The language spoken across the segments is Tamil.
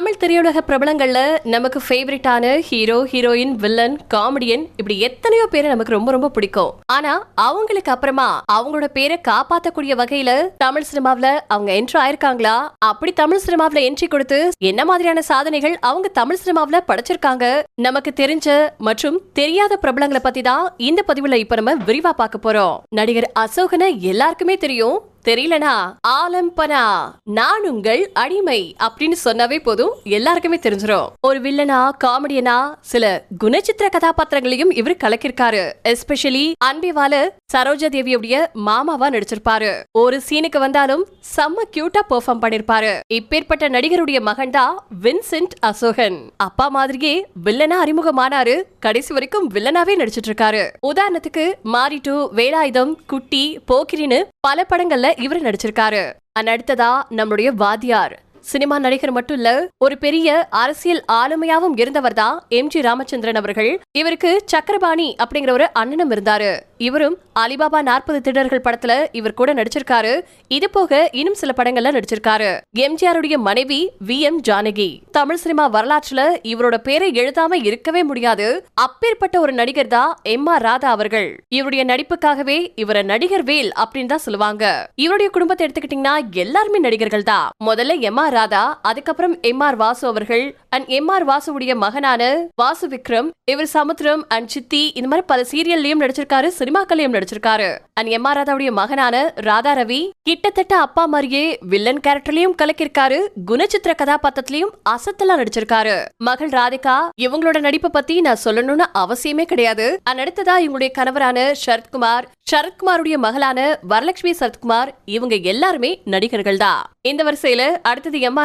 தமிழ் திரையுலக பிரபலங்களில் நமக்கு ஃபேவரட்டான ஹீரோ ஹீரோயின் வில்லன் காமெடியன் இப்படி எத்தனையோ பேரை நமக்கு ரொம்ப ரொம்ப பிடிக்கும். ஆனா அவங்களுக்கு அப்புறமா அவங்களோட பேரை காப்பாற்றக்கூடிய வகையில தமிழ் சினிமாவில் அவங்க என்ட்ரி ஆயிருக்காங்களா? அப்படி தமிழ் சினிமாவில் என்ட்ரி கொடுத்து என்ன மாதிரியான சாதனைகள் அவங்க தமிழ் சினிமாவில் படைச்சிருக்காங்க? நமக்கு தெரிஞ்ச மற்றும் தெரியாத பிரபலங்களை பத்தி தான் இந்த பதிவுல இப்ப நம்ம விரிவா பார்க்க போறோம். நடிகர் அசோகனை எல்லாருக்குமே தெரியும். தெரியலனா? ஆலம்பனா? நான் உங்கள் அடிமை அப்படின்னு சொன்னாவே போதும். எல்லாருக்குமே தெரிஞ்சிடும் ஒரு வில்லனா காமெடியனா சில குணச்சித்திர கதாபாத்திரங்களையும் இவர் கலக்கிருக்காரு எஸ்பெஷலி அன்பிவால சரோஜா தேவியுடைய மாமாவா நடிச்சிருப்பாரு. ஒரு சீனுக்கு வந்தாலும் செம்ம கியூட்டா பெர்ஃபார்ம் பண்ணிருப்பாரு. இப்பேற்பட்ட நடிகருடைய மகன் தான் வின்சென்ட் அசோகன் அப்பா மாதிரியே வில்லனா அறிமுகமானாரு. கடைசி வரைக்கும் வில்லனாவே நடிச்சிட்டு இருக்காரு உதாரணத்துக்கு மாரி டூ வேலாயுதம் குட்டி போக்கிரின்னு பல படங்கள்ல இவர் நடிச்சிருக்காரு. அடுத்ததா நம்மளுடைய வாத்தியார் சினிமா நடிகர் மட்டும் இல்ல ஒரு பெரிய அரசியல் ஆளுமையாவும் இருந்தவர் தான் எம். ஜி. ராமச்சந்திரன் அவர்கள். இவருக்கு சக்கரபாணி அப்படிங்கிற ஒரு அண்ணனும் இருந்தாரு. இவரும் அலிபாபா நாற்பது திடர்கள் படத்துல இவர் கூட நடிச்சிருக்காரு. இது போக இன்னும் சில படங்கள்ல நடிச்சிருக்காரு. எம்ஜிஆருடைய மனைவி V. M. Janaki. Tamil cinema வரலாற்றுல இவரோட பேரை எழுதாம இருக்கவே முடியாது. அப்பேற்பட்ட ஒரு நடிகர் தான் எம். ஆர். ராதா அவர்கள். இவருடைய நடிப்புக்காகவே இவரை நடிகர் வேல் அப்படின்னு தான் சொல்லுவாங்க. இவருடைய குடும்பத்தை எடுத்துக்கிட்டீங்கன்னா எல்லாருமே நடிகர்கள் தான். முதல்ல எம். ஆர். ராதா அதுக்கப்புறம் எம் ஆர் வாசு அவர்கள் அண்ட் எம் ஆர் வாசுவுடைய மகனான வாசு விக்ரம் இவர் சமுத்திரம் அண்ட் சித்தி இந்த மாதிரி பல சீரியல்லயும் நடிச்சிருக்காரு சினிமாக்கள்லயும் நடிச்சிருக்காரு. அண்ட் எம் ஆர் ராதாவுடைய மகனான ராதா ரவி கிட்டத்தட்ட அப்பா மாதிரியே வில்லன் கேரக்டர்லயும் கலக்கிருக்காரு குணச்சித்திர கதாபாத்திரத்திலயும் அசத்தலா நடிச்சிருக்காரு. மகள் ராதிகா இவங்களோட நடிப்பை பத்தி நான் சொல்லணும்னு அவசியமே கிடையாது. அண்ட் அடுத்ததா இவங்களுடைய கணவரான சரத்குமார் சரத்குமாருடைய மகளான வரலட்சுமி சரத்குமார் இவங்க எல்லாருமே நடிகர்கள் தான் இந்த வரிசையில அடுத்தது எம்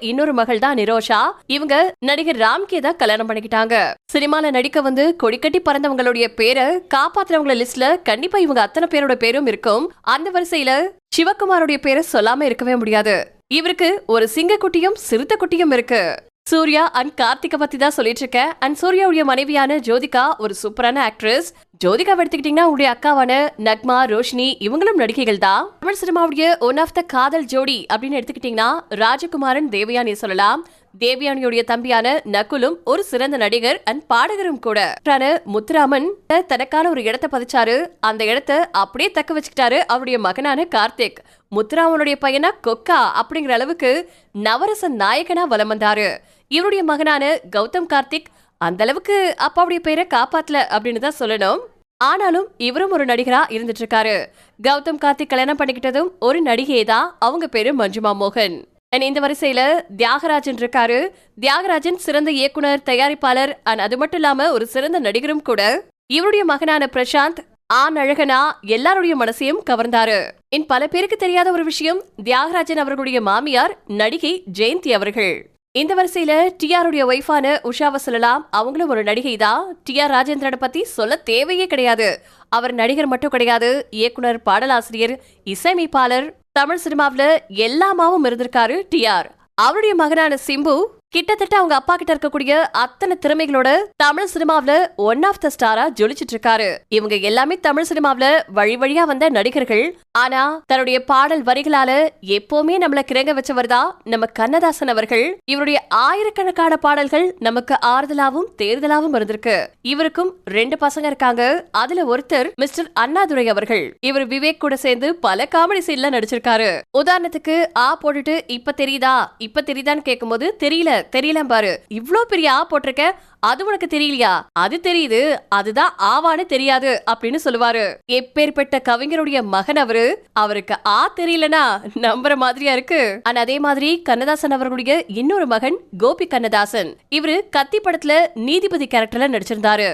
இன்னொரு மகள் தான் நிரோஷா. இவங்க நடிகர் ராம்கே தான் கல்யாணம் பண்ணிக்கிட்டாங்க. சினிமால நடிக்க வந்து கொடிக்கட்டி பறந்தவங்களுடைய பேரை காப்பாத்துறவங்கள லிஸ்ட்ல கண்டிப்பா இவங்க அத்தனை பேரோட பேரும் இருக்கும். அந்த வரிசையில சிவகுமாருடைய பேரை சொல்லாம இருக்கவே முடியாது. இவருக்கு ஒரு சிங்கக்குட்டியும் சிறுத்தைக்குட்டியும் இருக்கு. சூர்யா அண்ட் கார்த்திகை பத்தி தான் சொல்லிட்டு இருக்கேன் அண்ட் சூர்யாவுடைய மனைவியான ஜோதிகா ஒரு சூப்பரான ஆக்ட்ரஸ் ஜோதிகா எடுத்துக்கிட்டீங்கன்னா உங்களுடைய அக்காவான நக்மா ரோஷினி இவங்களும் நடிகைகள் தான். தமிழ் சினிமாவுடைய ஒன் ஆஃப் த காதல் ஜோடி அப்படின்னு எடுத்துக்கிட்டீங்கன்னா ராஜகுமாரன் தேவயானி சொல்லலாம். தேவயானியுடைய தம்பியான நகுலும் ஒரு சிறந்த நடிகர் அண்ட் பாடகரும் கூட. முத்துராமன் தனக்கான ஒரு இடத்தை பதிச்சாரு. அந்த இடத்தை அப்படியே தக்க வச்சுக்கிட்டாரு அவருடைய மகனான கார்த்திக். முத்துராமனுடைய பையனா கொக்கா அப்படிங்கிற அளவுக்கு நவரச நாயகனா வலம் வந்தாரு. இவருடைய மகனான கௌதம் கார்த்திக் அந்த அளவுக்கு அப்பாவுடைய பெயரை காப்பாத்தல அப்படின்னு தான் சொல்லணும். ஆனாலும் இவரும் ஒரு நடிகரா இருந்துட்டு இருக்காரு கௌதம் கார்த்திக் கல்யாணம் பண்ணிக்கிட்டதும் ஒரு நடிகை தான் அவங்க பேரு மஞ்சுமா மோகன். அண்ட் இந்த வரிசையில தியாகராஜன் இருக்காரு. தியாகராஜன் சிறந்த இயக்குனர் தயாரிப்பாளர் அண்ட் அது மட்டும் இல்லாம ஒரு சிறந்த நடிகரும் கூட. இவருடைய மகனான பிரசாந்த் ஆண் அழகனா எல்லாருடைய மனசையும் கவர்ந்தாரு. இன் பல பேருக்கு தெரியாத ஒரு விஷயம் தியாகராஜன் அவர்களுடைய மாமியார் நடிகை ஜெயந்தி அவர்கள். இந்த வரிசையில டிஆருடைய ஒய்ஃபான உஷாவை சொல்லலாம். அவங்களும் ஒரு நடிகை தான் டி ஆர் ராஜேந்திரனை பத்தி சொல்ல தேவையே கிடையாது. அவர் நடிகர் மட்டும் கிடையாது. இயக்குனர் பாடலாசிரியர் இசையமைப்பாளர் தமிழ் சினிமாவில் எல்லாமாவும் இருந்திருக்காரு டிஆர் அவருடைய மகனான சிம்பு கிட்டத்தட்ட அவங்க அப்பா கிட்ட இருக்கக்கூடிய அத்தனை திறமைகளோட தமிழ் சினிமாவில ஒன் ஆஃப் த ஸ்டாரா ஜொலிச்சிட்டு இருக்காரு. இவங்க எல்லாமே தமிழ் சினிமாவில வழி வழியா வந்த நடிகர்கள். ஆனா தன்னுடைய பாடல் வரிகளால எப்பவுமே நம்மள கிறங்க வச்சவர் தான் நம்ம கண்ணதாசன் அவர்கள். இவருடைய ஆயிரக்கணக்கான பாடல்கள் நமக்கு ஆறுதலாவும் தேர்தலாவும் இருந்திருக்கு. இவருக்கும் ரெண்டு பசங்க இருக்காங்க. அதுல ஒருத்தர் மிஸ்டர் அண்ணாதுரை அவர்கள். இவர் விவேக் கூட சேர்ந்து பல காமெடி சீன்ல நடிச்சிருக்காரு. உதாரணத்துக்கு ஆ போட்டுட்டு இப்ப தெரியுதா? இப்ப தெரியுதான்னு கேட்கும்போது தெரியல. தெரியல பாரு. இவ்ளோ பெரிய ஆ போட்டிருக்க அது உனக்கு தெரியலையா? அது தெரியுது அதுதான் ஆவான்னு தெரியாது அப்படின்னு சொல்லுவாரு. எப்பேற்பட்ட கவிஞருடைய மகன் அவரு அவருக்கு ஆ தெரியலனா நம்புற மாதிரியா இருக்கு. ஆனா அதே மாதிரி கண்ணதாசன் அவர்களுடைய இன்னொரு மகன் கோபி கண்ணதாசன். இவரு கத்தி படத்துல நீதிபதி கேரக்டர்ல நடிச்சிருந்தாரு.